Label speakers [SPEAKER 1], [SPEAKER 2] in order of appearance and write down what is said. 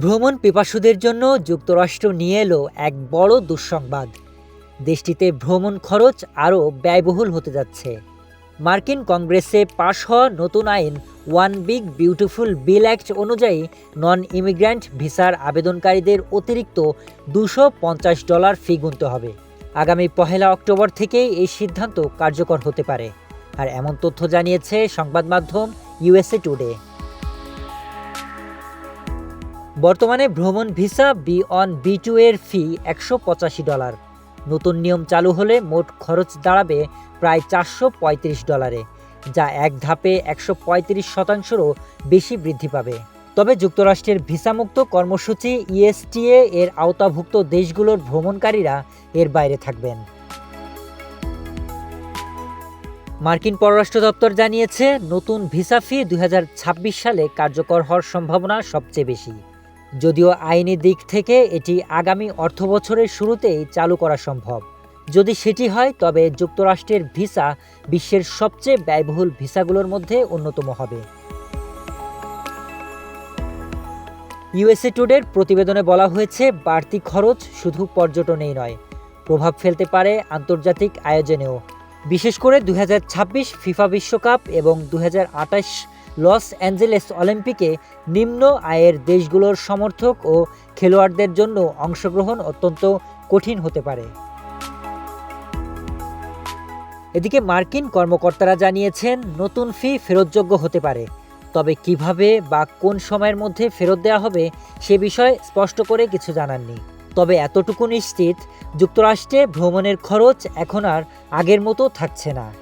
[SPEAKER 1] ভ্রমণ পিপাসুদের জন্য যুক্তরাষ্ট্র নিয়ে এলো এক বড় দুঃসংবাদ। দেশটিতে ভ্রমণ খরচ আরও ব্যয়বহুল হতে যাচ্ছে। মার্কিন কংগ্রেসে পাশ হওয়া নতুন আইন one big beautiful bill act অনুযায়ী নন ইমিগ্র্যান্ট ভিসার আবেদনকারীদের অতিরিক্ত দুশো পঞ্চাশ ডলার ফি গুনতে হবে। আগামী পহেলা অক্টোবর থেকেই এই সিদ্ধান্ত কার্যকর হতে পারে। আর এমন তথ্য জানিয়েছে সংবাদ মাধ্যম ইউএসএ টুডে। বর্তমানে ভ্রমণ visa B one B two এর ফি একশো পঁচাশি ডলার। নতুন নিয়ম চালু হলে মোট খরচ দাঁড়াবে প্রায় চারশো পঁয়ত্রিশ ডলারে, যা এক ধাপে একশো পঁয়ত্রিশ শতাংশেরও বেশি বৃদ্ধি পাবে। তবে যুক্তরাষ্ট্রের ভিসামুক্ত কর্মসূচি ইএসটিএ এর আওতাভুক্ত দেশগুলোর ভ্রমণকারীরা এর বাইরে থাকবেন। মার্কিন পররাষ্ট্র দপ্তর জানিয়েছে, নতুন ভিসা ফি দু হাজার ছাব্বিশ সালে কার্যকর হওয়ার সম্ভাবনা সবচেয়ে বেশি। যদিও আইনি দিক থেকে এটি আগামী অর্থবছরের শুরুতেই চালু করা সম্ভব। যদি সেটি হয়, তবে যুক্তরাষ্ট্রের ভিসা বিশ্বের সবচেয়ে ব্যয়বহুল ভিসাগুলোর মধ্যে অন্যতম হবে। ইউএসএ টুডের প্রতিবেদনে বলা হয়েছে, বাড়তি খরচ শুধু পর্যটনেই নয়, প্রভাব ফেলতে পারে আন্তর্জাতিক আয়োজনেও। বিশেষ করে দু হাজার ছাব্বিশ ফিফা বিশ্বকাপ এবং দু লস অ্যাঞ্জেলেস অলিম্পিকে নিম্ন আয়ের দেশগুলোর সমর্থক ও খেলোয়াড়দের জন্য অংশগ্রহণ অত্যন্ত কঠিন হতে পারে। এদিকে মার্কিন কর্মকর্তারা জানিয়েছেন, নতুন ফি ফেরতযোগ্য হতে পারে। তবে কীভাবে বা কোন সময়ের মধ্যে ফেরত দেওয়া হবে সে বিষয়ে স্পষ্ট করে কিছু জানাননি। তবে এতটুকু নিশ্চিত, যুক্তরাষ্ট্রে ভ্রমণের খরচ এখন আর আগের মতো থাকছে না।